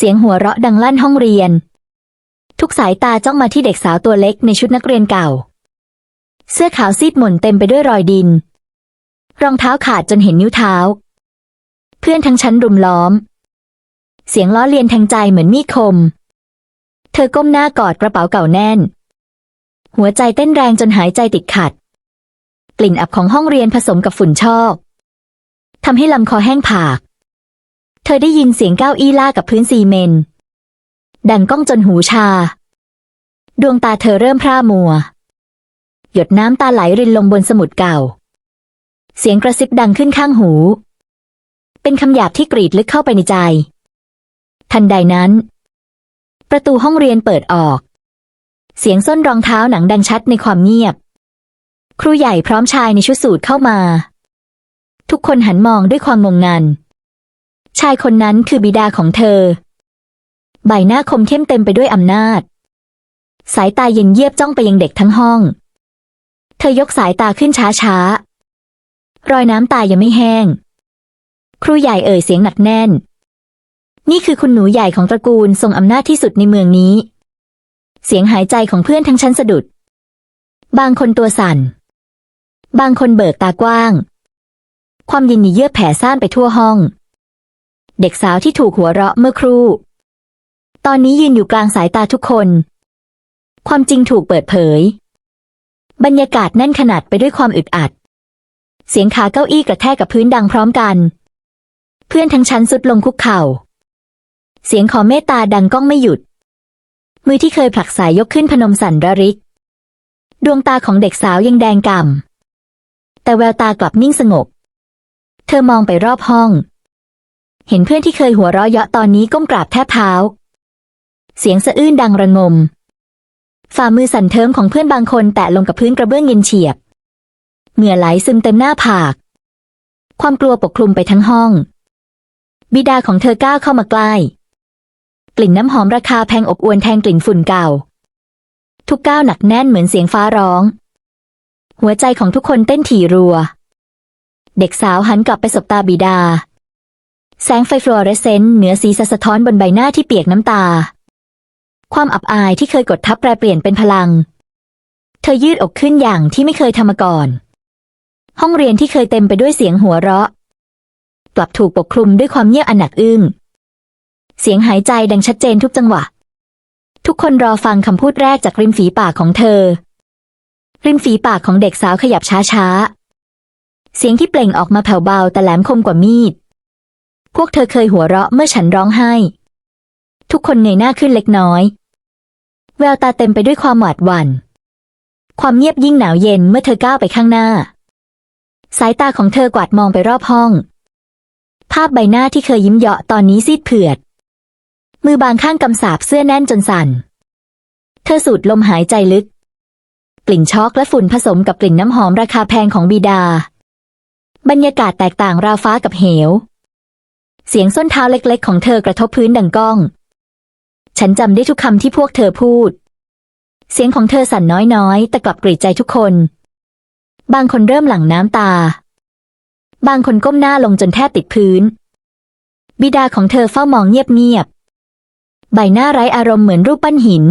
เสียงหัวเราะดังลั่นห้องเรียน ทุกสายตาจ้องมาที่เด็กสาวตัวเล็กในชุดนักเรียนเก่า เสื้อขาวซีดหม่นเต็มไปด้วยรอยดิน รองเท้าขาดจนเห็นนิ้วเท้า เพื่อนทั้งชั้นรุมล้อม เสียงล้อเลียนแทงใจเหมือนมีดคม เธอก้มหน้ากอดกระเป๋าเก่าแน่น หัวใจเต้นแรงจนหายใจติดขัด กลิ่นอับของห้องเรียนผสมกับฝุ่นชอกทำให้ลำคอแห้งผาก เธอได้ยินเสียงก้าวอี้ล่ากับพื้นซีเมนดังก้องจนหูชา ดวงตาเธอเริ่มพร่ามัว หยดน้ำตาไหลรินลงบนสมุดเก่า เสียงกระซิบดังขึ้นข้างหู เป็นคำหยาบที่กรีดลึกเข้าไปในใจ ทันใดนั้น ประตูห้องเรียนเปิดออก เสียงส้นรองเท้าหนังดังชัดในความเงียบ ครูใหญ่พร้อมชายในชุดสูทเข้ามา ทุกคนหันมองด้วยความงงงัน ชายคนนั้นคือบิดาของเธอ ใบหน้าคมเข้มเต็มไปด้วยอำนาจ สายตาเย็นเยียบจ้องไปยังเด็กทั้งห้อง เธอยกสายตาขึ้นช้าช้าๆรอยน้ำตายังไม่แห้ง ครูใหญ่เอ่ยเสียงหนักแน่น นี่คือคุณหนูใหญ่ของตระกูลทรงอำนาจที่สุดในเมืองนี้ เสียงหายใจของเพื่อนทั้งชั้นสะดุด บางคนตัวสั่น บางคนเบิกตากว้าง ความยินดีเยือกแผ่ซ่านไปทั่วห้อง เด็กสาวที่ถูกหัวเราะเมื่อครู่ ตอนนี้ยืนอยู่กลางสายตาทุกคน ความจริงถูกเปิดเผย บรรยากาศแน่นขนาดไปด้วยความอึดอัด เสียงขาเก้าอี้กระแทกกับพื้นดังพร้อมกัน เพื่อนทั้งชั้นสุดลงคุกเข่า เสียงขอเมตตาดังก้องไม่หยุด มือที่เคยผลักสายยกขึ้นพนมสันระริก ดวงตาของเด็กสาวยังแดงก่ำแต่แววตากลับนิ่งสงบ เธอมองไปรอบห้อง เห็นเพื่อนที่เคยหัวเราะเยาะตอนนี้ก้มกราบแทบเท้า เสียงสะอื้นดังระงม ฝ่ามือสั่นเทิมของเพื่อนบางคนแตะลงกับพื้นกระเบื้องเย็นเฉียบ เหงื่อไหลซึมเต็มหน้าผาก ความกลัวปกคลุมไปทั้งห้อง บิดาของเธอก้าวเข้ามาใกล้ กลิ่นน้ำหอมราคาแพงอบอวนแทนกลิ่นฝุ่นเก่า ทุกก้าวหนักแน่นเหมือนเสียงฟ้าร้อง หัวใจของทุกคนเต้นถี่รัว เด็กสาวหันกลับไปสบตาบิดา แสงไฟฟลูออเรสเซนต์เหนือสีสะท้อนบนใบหน้าที่เปียกน้ำตา ความอับอายที่เคยกดทับแปรเปลี่ยนเป็นพลัง เธอยืดอกขึ้นอย่างที่ไม่เคยทำมาก่อน ห้องเรียนที่เคยเต็มไปด้วยเสียงหัวเราะ กลับถูกปกคลุมด้วยความเงียบอันหนักอึ้ง เสียงหายใจดังชัดเจนทุกจังหวะ ทุกคนรอฟังคำพูดแรกจากริมฝีปากของเธอ ริมฝีปากของเด็กสาวขยับช้าๆ เสียงที่เปล่งออกมาแผ่วเบาแต่แหลมคมกว่ามีด พวกเธอเคยหัวเราะเมื่อฉันร้องไห้ ทุกคนเงยหน้าขึ้นเล็กน้อย แววตาเต็มไปด้วยความหวาดหวัน่น ความเงียบยิ่งหนาวเย็นเมื่อเธอก้าวไปข้างหน้า สายตาของเธอกวาดมองไปรอบห้อง ภาพใบหน้าที่เคยยิ้มเยาะตอนนี้ซีดเผือด มือบางข้างกำสาบเสื้อแน่นจนสั่น เธอสูดลมหายใจลึก กลิ่นช็อกและฝุ่นผสมกับกลิ่นน้ำหอมราคาแพงของบิดา บรรยากาศแตกต่างราวฟ้ากับเหว เสียงส้นเท้าเล็กๆ ของเธอกระทบพื้นดังก้อง ฉันจำได้ทุกคำที่พวกเธอพูด เสียงของเธอสั่นน้อยๆ แต่กลับกรีดใจทุกคน บางคนเริ่มหลั่งน้ำตา บางคนก้มหน้าลงจนแทบติดพื้น บิดาของเธอเฝ้ามองเงียบๆ ใบหน้าไร้อารมณ์เหมือนรูปปั้นหิน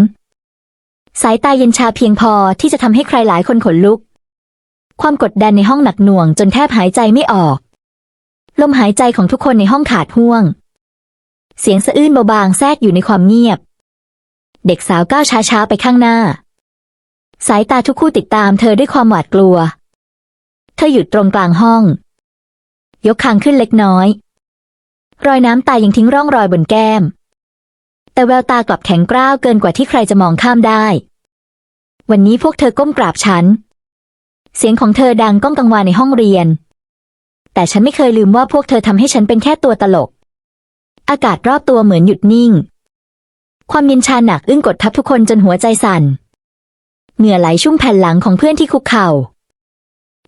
สายตาเย็นชาเพียงพอที่จะทำให้ใครหลายคนขนลุก ความกดดันในห้องหนักหน่วงจนแทบหายใจไม่ออก ลมหายใจของทุกคนในห้องขาดห่วง เสียงสะอื้นเบาบางแทรกอยู่ในความเงียบ เด็กสาวก้าวช้าๆไปข้างหน้า สายตาทุกคู่ติดตามเธอด้วยความหวาดกลัว เธอหยุดตรงกลางห้อง ยกคางขึ้นเล็กน้อย รอยน้ำตายังทิ้งร่องรอยบนแก้ม แต่แววตากลับแข็งกร้าวเกินกว่าที่ใครจะมองข้ามได้ วันนี้พวกเธอก้มกราบฉัน เสียงของเธอดังก้องกังวานในห้องเรียน แต่ฉันไม่เคยลืมว่าพวกเธอทำให้ฉันเป็นแค่ตัวตลก อากาศรอบตัวเหมือนหยุดนิ่ง ความเย็นชาหนักอึ้งกดทับทุกคนจนหัวใจสั่น เหงื่อไหลชุ่มแผ่นหลังของเพื่อนที่คุกเข่า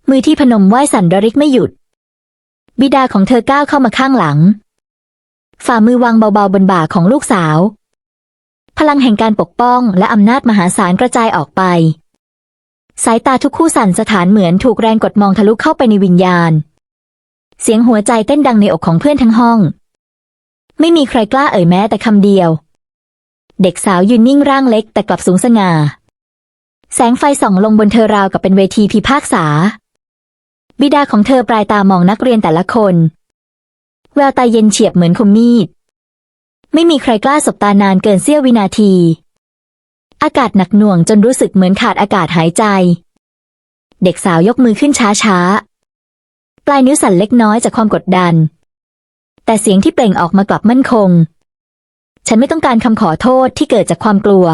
มือที่พนมไหว้สั่นระริกไม่หยุด บิดาของเธอก้าวเข้ามาข้างหลัง ฝ่ามือวางเบาๆบนบ่าของลูกสาว พลังแห่งการปกป้องและอำนาจมหาศาลกระจายออกไป สายตาทุกคู่สั่นสถานเหมือนถูกแรงกดมองทะลุเข้าไปในวิญญาณ เสียงหัวใจเต้นดังในอกของเพื่อนทั้งห้อง ไม่มีใครกล้าเอ่ยแม้แต่คำเดียว เด็กสาวยืนนิ่งร่างเล็กแต่กลับสูงสง่า แสงไฟส่องลงบนเธอราวกับเป็นเวทีพิพากษา บิดาของเธอปลายตามองนักเรียนแต่ละคน แววตาเย็นเฉียบเหมือนคมมีด ไม่มีใครกล้าสบตานานเกินเสี้ยววินาที อากาศหนักหน่วงจนรู้สึกเหมือนขาดอากาศหายใจ เด็กสาวยกมือขึ้นช้าๆ ปลายนิ้วสั่นเล็กน้อยจากความกดดัน แต่เสียงที่เปล่งออกมากลับมั่นคง ฉันไม่ต้องการคำขอโทษที่เกิดจากความกลัว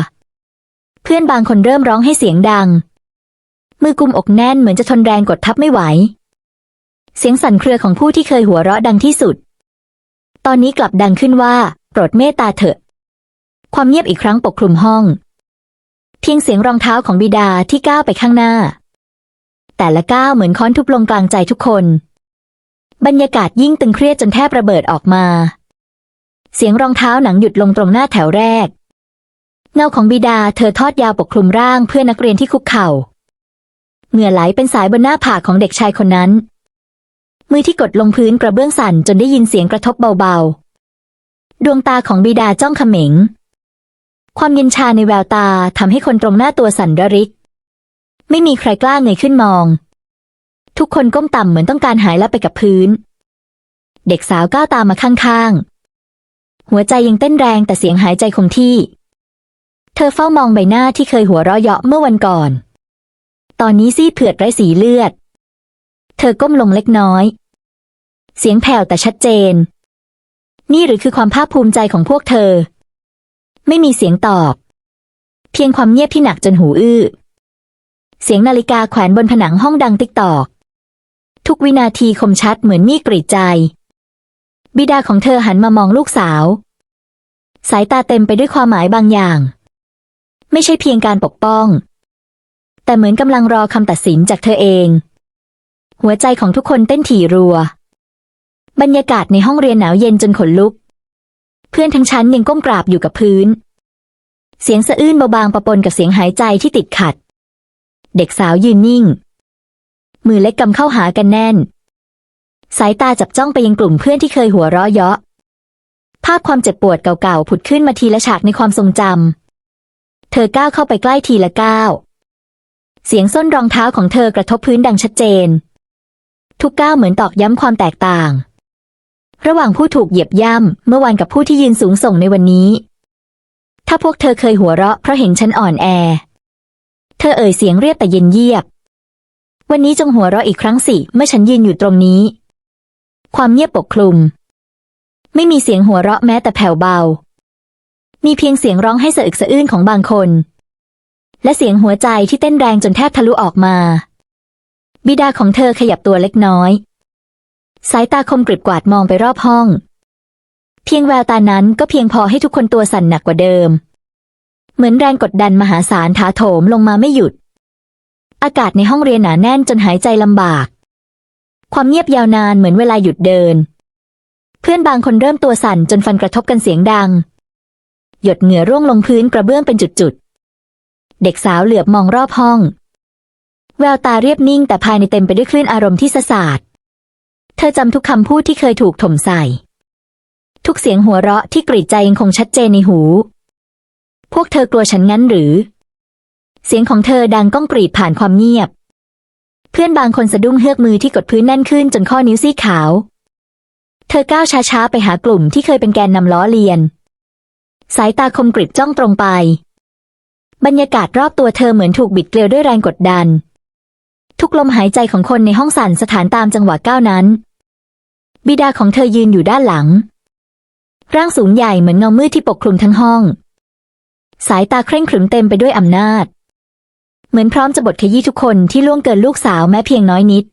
เพื่อนบางคนเริ่มร้องให้เสียงดัง มือกุมอกแน่นเหมือนจะทนแรงกดทับไม่ไหว เสียงสั่นเครือของผู้ที่เคยหัวเราะดังที่สุด ตอนนี้กลับดังขึ้นว่าโปรดเมตตาเถอะ ความเงียบอีกครั้งปกคลุมห้อง เพียงเสียงรองเท้าของบิดาที่ก้าวไปข้างหน้า แต่ละก้าวเหมือนค้อนทุบลงกลางใจทุกคน บรรยากาศยิ่งตึงเครียดจนแทบระเบิดออกมา เสียงรองเท้าหนังหยุดลงตรงหน้าแถวแรก เงาของบิดาเธอทอดยาวปกคลุมร่างเพื่อนนักเรียนที่คุกเข่า เหงื่อไหลเป็นสายบนหน้าผากของเด็กชายคนนั้น มือที่กดลงพื้นกระเบื้องสั่นจนได้ยินเสียงกระทบเบาๆ ดวงตาของบิดาจ้องเขม็งความเย็นชาในแววตาทำให้คนตรงหน้าตัวสั่นระริก ไม่มีใครกล้าเงยขึ้นมอง ทุกคนก้มต่ำเหมือนต้องการหายลับไปกับพื้น เด็กสาวก้าวตามมาข้างๆ หัวใจยังเต้นแรงแต่เสียงหายใจคงที่ เธอเฝ้ามองใบหน้าที่เคยหัวเราะเยาะเมื่อวันก่อน ตอนนี้ซีดเผือดไร้สีเลือด เธอก้มลงเล็กน้อย เสียงแผ่วแต่ชัดเจน นี่หรือคือความภาคภูมิใจของพวกเธอ ไม่มีเสียงตอบ เพียงความเงียบที่หนักจนหูอื้อ เสียงนาฬิกาแขวนบนผนังห้องดังติ๊กตอก ทุกวินาทีคมชัดเหมือนมีดกรีดใจ บิดาของเธอหันมามองลูกสาว สายตาเต็มไปด้วยความหมายบางอย่าง ไม่ใช่เพียงการปกป้อง แต่เหมือนกำลังรอคำตัดสินจากเธอเอง หัวใจของทุกคนเต้นถี่รัว บรรยากาศในห้องเรียนหนาวเย็นจนขนลุก เพื่อนทั้งชั้นยังก้มกราบอยู่กับพื้นเสียงสะอื้นเบาบางปะปนกับเสียงหายใจที่ติดขัด เด็กสาวยืนนิ่ง มือเล็กกำเข้าหากันแน่น สายตาจับจ้องไปยังกลุ่มเพื่อนที่เคยหัวเราะเยาะ ภาพความเจ็บปวดเก่าๆ ผุดขึ้นมาทีละฉากในความทรงจำ เธอก้าวเข้าไปใกล้ทีละก้าว เสียงส้นรองเท้าของเธอกระทบพื้นดังชัดเจน ทุกก้าวเหมือนตอกย้ำความแตกต่าง ระหว่างผู้ถูกเหยียบย่ำเมื่อวานกับผู้ที่ยืนสูงส่งในวันนี้ ถ้าพวกเธอเคยหัวเราะเพราะเห็นฉันอ่อนแอ เธอเอ่ยเสียงเรียบแต่เย็นเยียบ วันนี้จงหัวเราะอีกครั้งสิ เมื่อฉันยืนอยู่ตรงนี้ ความเงียบปกคลุม ไม่มีเสียงหัวเราะแม้แต่แผ่วเบา มีเพียงเสียงร้องให้สะอึกสะอื้นของบางคน และเสียงหัวใจที่เต้นแรงจนแทบทะลุออกมา บิดาของเธอขยับตัวเล็กน้อย สายตาคมกริบกวาดมองไปรอบห้อง เพียงแววตานั้นก็เพียงพอให้ทุกคนตัวสั่นหนักกว่าเดิม เหมือนแรงกดดันมหาศาลถาโถมลงมาไม่หยุด อากาศในห้องเรียนหนาแน่นจนหายใจลำบาก ความเงียบยาวนานเหมือนเวลาหยุดเดิน เพื่อนบางคนเริ่มตัวสั่นจนฟันกระทบกันเสียงดัง หยดเหงื่อร่วงลงพื้นกระเบื้องเป็นจุดๆ เด็กสาวเหลือบมองรอบห้อง แววตาเรียบนิ่งแต่ภายในเต็มไปด้วยคลื่นอารมณ์ที่สะสาดเธอจำทุกคำพูดที่เคยถูกถมใส่ ทุกเสียงหัวเราะที่กรีดใจยังคงชัดเจนในหู พวกเธอกลัวฉันงั้นหรือ เสียงของเธอดังก้องกรีดผ่านความเงียบ เพื่อนบางคนสะดุ้งเฮือกมือที่กดพื้นแน่นขึ้นจนข้อนิ้วซี่ขาว เธอก้าวช้าๆไปหากลุ่มที่เคยเป็นแกนนำล้อเลียน สายตาคมกริบจ้องตรงไป บรรยากาศรอบตัวเธอเหมือนถูกบิดเกลียวด้วยแรงกดดัน ทุกลมหายใจของคนในห้องสั่นสถานตามจังหวะก้าวนั้น บิดาของเธอยืนอยู่ด้านหลังร่างสูงใหญ่เหมือนเงามืดที่ปกคลุมทั้งห้อง สายตาเคร่งขรึมเต็มไปด้วยอำนาจ เหมือนพร้อมจะบทขยี้ทุกคนที่ล่วงเกินลูกสาวแม้เพียงน้อยนิด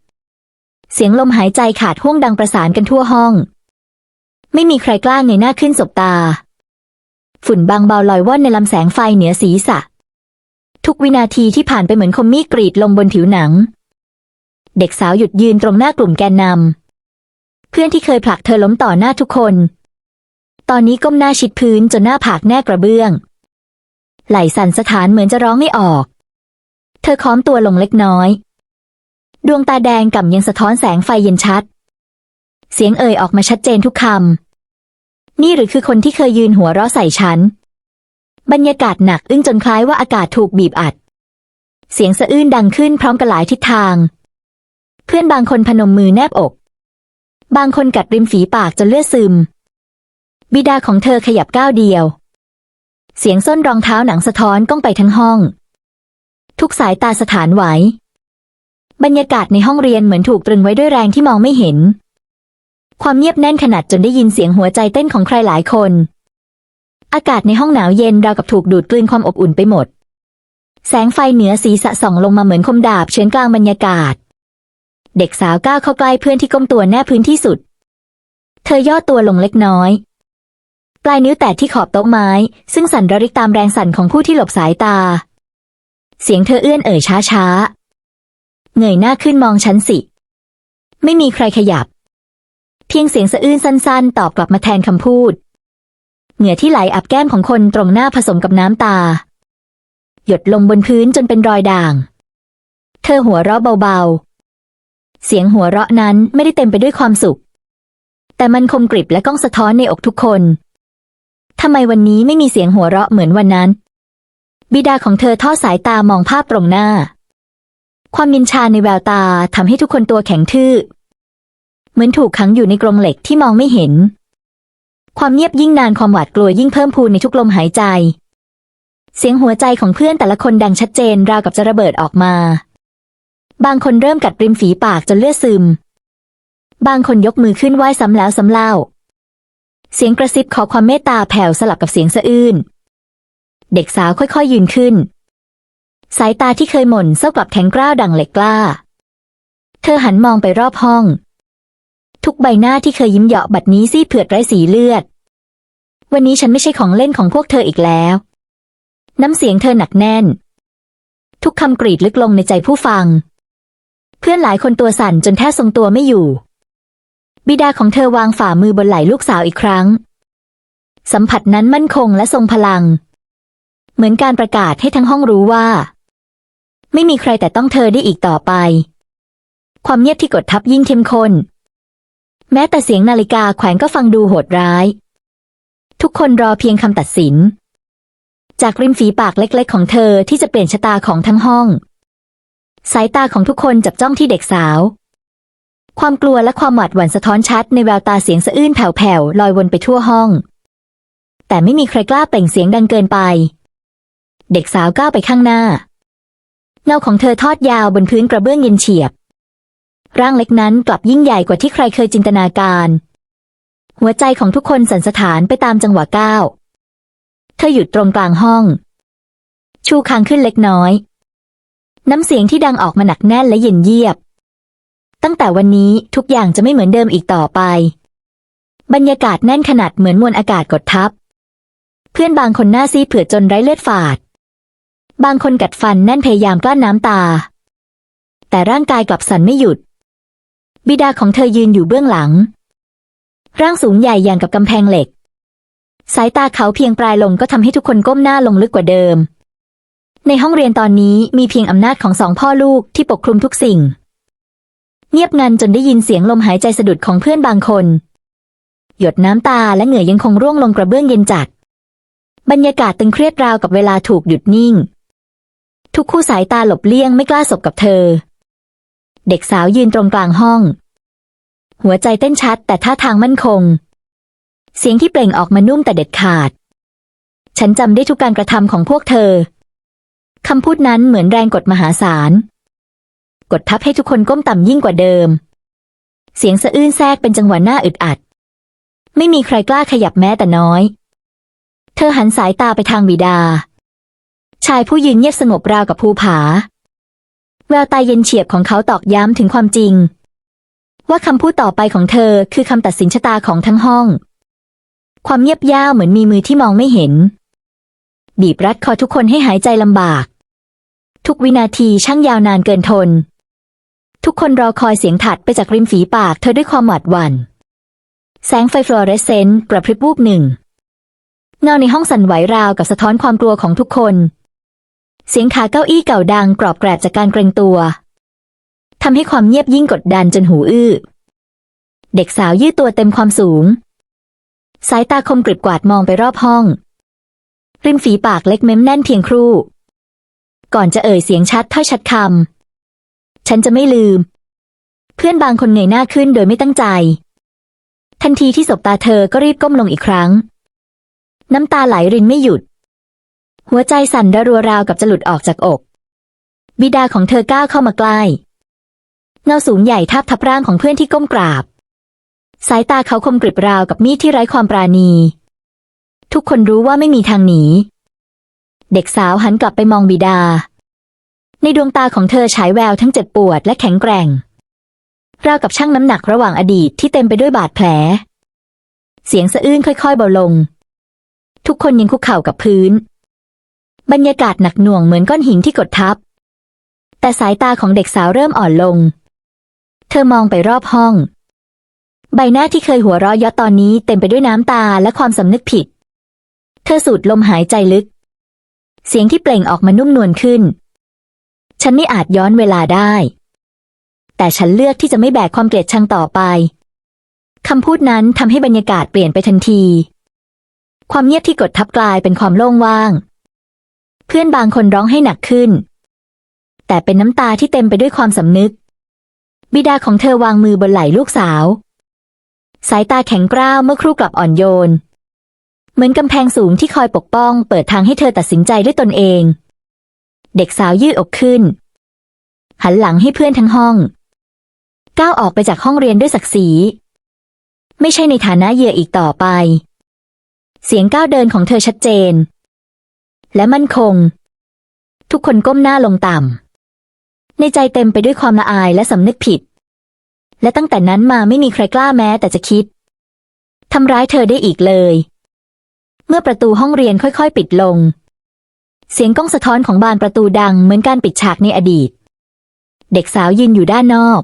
เสียงลมหายใจขาดห่วงดังประสานกันทั่วห้อง ไม่มีใครกล้าเงยหน้าขึ้นสบตา ฝุ่นบางเบาลอยว่อนในลำแสงไฟเหนือศีรษะ ทุกวินาทีที่ผ่านไปเหมือนคมมีดกรีดลงบนผิวหนัง เด็กสาวหยุดยืนตรงหน้ากลุ่มแกนนำเพื่อนที่เคยผลักเธอล้มต่อหน้าทุกคน ตอนนี้ก้มหน้าชิดพื้นจนหน้าผากแนบกระเบื้อง ไหลสั่นสถานเหมือนจะร้องไม่ออก เธอค้อมตัวลงเล็กน้อย ดวงตาแดงก่ำยังสะท้อนแสงไฟเย็นชัด เสียงเอ่ยออกมาชัดเจนทุกคำ นี่หรือคือคนที่เคยยืนหัวเราะใส่ฉัน บรรยากาศหนักอึ้งจนคล้ายว่าอากาศถูกบีบอัด เสียงสะอื้นดังขึ้นพร้อมกันหลายทิศทาง เพื่อนบางคนพนมมือแนบอก บางคนกัดริมฝีปากจนเลือดซึม บิดาของเธอขยับก้าวเดียว เสียงส้นรองเท้าหนังสะท้อนก้องไปทั้งห้อง ทุกสายตาสถานไหว บรรยากาศในห้องเรียนเหมือนถูกตรึงไว้ด้วยแรงที่มองไม่เห็น ความเงียบแน่นขนาดจนได้ยินเสียงหัวใจเต้นของใครหลายคน อากาศในห้องหนาวเย็นราวกับถูกดูดกลืนความอบอุ่นไปหมด แสงไฟเหนือศีรษะส่องลงมาเหมือนคมดาบเฉือนกลางบรรยากาศ เด็กสาวก้าวเข้าใกล้เพื่อนที่ก้มตัวแนบพื้นที่สุด เธอย่อตัวลงเล็กน้อย ปลายนิ้วแตะที่ขอบโต๊ะไม้ ซึ่งสั่นระริกตามแรงสั่นของผู้ที่หลบสายตา เสียงเธอเอื้อนเอ่ยช้าช้าเงยหน้าขึ้นมองฉันสิ ไม่มีใครขยับ เพียงเสียงสะอื้นสั้น ๆ ตอบกลับมาแทนคำพูด เหงื่อที่ไหลอับแก้มของคนตรงหน้าผสมกับน้ำตา หยดลงบนพื้นจนเป็นรอยด่าง เธอหัวเราะเบาๆ เสียงหัวเราะนั้นไม่ได้เต็มไปด้วยความสุข แต่มันคมกริบและก้องสะท้อนในอกทุกคน ทำไมวันนี้ไม่มีเสียงหัวเราะเหมือนวันนั้น บิดาของเธอทอดสายตามองภาพตรงหน้า ความมินชาในแววตาทำให้ทุกคนตัวแข็งทื่อ เหมือนถูกขังอยู่ในกรงเหล็กที่มองไม่เห็น ความเงียบยิ่งนานความหวาดกลัวยิ่งเพิ่มพูนในทุกลมหายใจ เสียงหัวใจของเพื่อนแต่ละคนดังชัดเจนราวกับจะระเบิดออกมา บางคนเริ่มกัดริมฝีปากจนเลือดซึม บางคนยกมือขึ้นไหว้ซ้ำแล้วซ้ำเล่า เสียงกระซิบขอความเมตตาแผ่วสลับกับเสียงสะอื้น เด็กสาวค่อยๆยืนขึ้น สายตาที่เคยหม่นเศร้ากลับแข็งกร้าวดังเหล็กกล้า เธอหันมองไปรอบห้อง ทุกใบหน้าที่เคยยิ้มเหยาะบัดนี้ซีเผือดไร้สีเลือด วันนี้ฉันไม่ใช่ของเล่นของพวกเธออีกแล้ว น้ำเสียงเธอหนักแน่น ทุกคำกรีดลึกลงในใจผู้ฟัง เพื่อนหลายคนตัวสั่นจนแทบทรงตัวไม่อยู่ บิดาของเธอวางฝ่ามือบนไหล่ลูกสาวอีกครั้ง สัมผัสนั้นมั่นคงและทรงพลัง เหมือนการประกาศให้ทั้งห้องรู้ว่า ไม่มีใครแต่ต้องเธอได้อีกต่อไป ความเงียบที่กดทับยิ่งเข้มข้น แม้แต่เสียงนาฬิกาแขวนก็ฟังดูโหดร้าย ทุกคนรอเพียงคำตัดสิน จากริมฝีปากเล็ก ๆ ของเธอที่จะเปลี่ยนชะตาของทั้งห้อง สายตาของทุกคนจับจ้องที่เด็กสาว ความกลัวและความหวาดหวั่นสะท้อนชัดในแววตาเสียงสะอื้นแผ่วๆลอยวนไปทั่วห้อง แต่ไม่มีใครกล้าเป่งเสียงดังเกินไป เด็กสาวก้าวไปข้างหน้า เงาของเธอทอดยาวบนพื้นกระเบื้องเย็นเฉียบ ร่างเล็กนั้นกลับยิ่งใหญ่กว่าที่ใครเคยจินตนาการ หัวใจของทุกคนสั่นสะท้านไปตามจังหวะก้าว เธอหยุดตรงกลางห้อง ชูคางขึ้นเล็กน้อย น้ำเสียงที่ดังออกมาหนักแน่นและเย็นเยียบ ตั้งแต่วันนี้ทุกอย่างจะไม่เหมือนเดิมอีกต่อไป บรรยากาศแน่นขนาดเหมือนมวลอากาศกดทับ เพื่อนบางคนหน้าซีดเผือดจนไร้เลือดฝาด บางคนกัดฟันแน่นพยายามกลั้นน้ำตา แต่ร่างกายกลับสั่นไม่หยุด บิดาของเธอยืนอยู่เบื้องหลัง ร่างสูงใหญ่อย่างกับกำแพงเหล็ก สายตาเขาเพียงปลายลงก็ทำให้ทุกคนก้มหน้าลงลึกกว่าเดิม ในห้องเรียนตอนนี้มีเพียงอำนาจของสองพ่อลูกที่ปกคลุมทุกสิ่ง เงียบงันจนได้ยินเสียงลมหายใจสะดุดของเพื่อนบางคน หยดน้ำตาและเหงื่อยังคงร่วงลงกระเบื้องเย็นจัด บรรยากาศตึงเครียดราวกับเวลาถูกหยุดนิ่ง ทุกคู่สายตาหลบเลี่ยงไม่กล้าสบกับเธอ เด็กสาวยืนตรงกลางห้อง หัวใจเต้นชัดแต่ท่าทางมั่นคง เสียงที่เปล่งออกมานุ่มแต่เด็ดขาด ฉันจำได้ทุกการกระทำของพวกเธอคำพูดนั้นเหมือนแรงกดมหาศาล กดทับให้ทุกคนก้มต่ำยิ่งกว่าเดิม เสียงสะอื้นแทรกเป็นจังหวะหน้าอึดอัด ไม่มีใครกล้าขยับแม้แต่น้อย เธอหันสายตาไปทางบิดา ชายผู้ยืนเงียบสงบราวกับภูผา แววตาเย็นเฉียบของเขาตอกย้ำถึงความจริง ว่าคำพูดต่อไปของเธอคือคำตัดสินชะตาของทั้งห้อง ความเงียบย่าวเหมือนมีมือที่มองไม่เห็น บีบรัดคอทุกคนให้หายใจลำบากทุกวินาทีช่างยาวนานเกินทน ทุกคนรอคอยเสียงถัดไปจากริมฝีปากเธอด้วยความหวาดหวัน่น แสงไฟฟลูออเรสเซนต์กระพริบวูบหนึ่ง เงาในห้องสั่นไหวราวกับสะท้อนความกลัวของทุกคน เสียงขาเก้าอี้เก่าดังกรอบแกรบจากการเกรงตัวทำให้ความเงียบยิ่งกดดันจนหูอื้อ เด็กสาวยืดตัวเต็มความสูง สายตาคมกริบกวาดมองไปรอบห้อง ริมฝีปากเล็กเม้มแน่นเพียงครู่ ก่อนจะเอ่ยเสียงชัดถ้อยชัดคำ ฉันจะไม่ลืม เพื่อนบางคนเงยหน้าขึ้นโดยไม่ตั้งใจ ทันทีที่สบตาเธอก็รีบก้มลงอีกครั้ง น้ำตาไหลรินไม่หยุด หัวใจสั่นระรัวราวกับจะหลุดออกจากอก บิดาของเธอก้าวเข้ามาใกล้เงาสูงใหญ่ทับทับร่างของเพื่อนที่ก้มกราบ สายตาเขาคมกริบราวกับมีดที่ไร้ความปราณี ทุกคนรู้ว่าไม่มีทางหนี เด็กสาวหันกลับไปมองบิดา ในดวงตาของเธอฉายแววทั้งเจ็บปวดและแข็งแกร่ง ราวกับชั่งน้ำหนักระหว่างอดีตที่เต็มไปด้วยบาดแผล เสียงสะอื้นค่อยๆเบาลง ทุกคนยังคุกเข่ากับพื้น บรรยากาศหนักหน่วงเหมือนก้อนหินที่กดทับ แต่สายตาของเด็กสาวเริ่มอ่อนลง เธอมองไปรอบห้อง ใบหน้าที่เคยหัวเราะเยาะตอนนี้เต็มไปด้วยน้ำตาและความสำนึกผิด เธอสูดลมหายใจลึก เสียงที่เปล่งออกมานุ่มนวลขึ้น ฉันไม่อาจย้อนเวลาได้ แต่ฉันเลือกที่จะไม่แบกความเกลียดชังต่อไปคำพูดนั้นทำให้บรรยากาศเปลี่ยนไปทันที ความเงียบที่กดทับกลายเป็นความโล่งว่าง เพื่อนบางคนร้องให้หนักขึ้น แต่เป็นน้ำตาที่เต็มไปด้วยความสำนึก บิดาของเธอวางมือบนไหล่ลูกสาว สายตาแข็งกร้าวเมื่อครู่กลับอ่อนโยน เหมือนกำแพงสูงที่คอยปกป้อง เปิดทางให้เธอตัดสินใจด้วยตนเอง เด็กสาวยืดอกขึ้น หันหลังให้เพื่อนทั้งห้อง ก้าวออกไปจากห้องเรียนด้วยศักดิ์ศรี ไม่ใช่ในฐานะเหยื่ออีกต่อไป เสียงก้าวเดินของเธอชัดเจน และมั่นคง ทุกคนก้มหน้าลงต่ำ ในใจเต็มไปด้วยความละอายและสำนึกผิด และตั้งแต่นั้นมาไม่มีใครกล้าแม้แต่จะคิดทำร้ายเธอได้อีกเลย เมื่อประตูห้องเรียนค่อยๆ ปิดลง เสียงก้องสะท้อนของบานประตูดังเหมือนการปิดฉากในอดีต เด็กสาวยืนอยู่ด้านนอก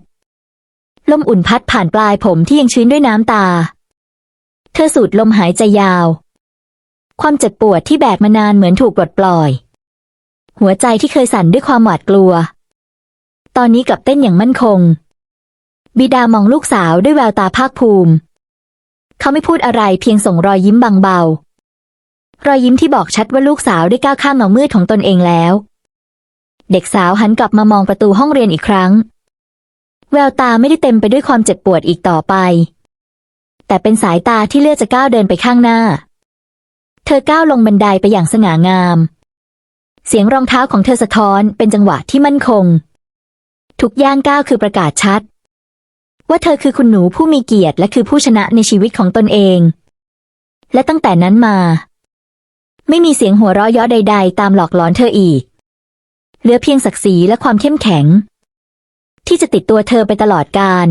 ลมอุ่นพัดผ่านปลายผมที่ยังชื้นด้วยน้ำตา เธอสูดลมหายใจยาว ความเจ็บปวดที่แบกมานานเหมือนถูกปลดปล่อย หัวใจที่เคยสั่นด้วยความหวาดกลัว ตอนนี้กลับเต้นอย่างมั่นคง บิดามองลูกสาวด้วยแววตาภาคภูมิ เขาไม่พูดอะไรเพียงส่งรอยยิ้มบางเบา รอยยิ้มที่บอกชัดว่าลูกสาวได้ก้าวข้ามเงามืดของตนเองแล้ว เด็กสาวหันกลับมามองประตูห้องเรียนอีกครั้ง แววตาไม่ได้เต็มไปด้วยความเจ็บปวดอีกต่อไป แต่เป็นสายตาที่เลือกจะก้าวเดินไปข้างหน้า เธอก้าวลงบันไดไปอย่างสง่างาม เสียงรองเท้าของเธอสะท้อนเป็นจังหวะที่มั่นคง ทุกย่างก้าวคือประกาศชัด ว่าเธอคือคุณหนูผู้มีเกียรติและคือผู้ชนะในชีวิตของตนเอง และตั้งแต่นั้นมา ไม่มีเสียงหัวเราะเยาะใด ๆ ตามหลอกหลอนเธออีก เหลือเพียงศักดิ์ศรีและความเข้มแข็ง ที่จะติดตัวเธอไปตลอดกาล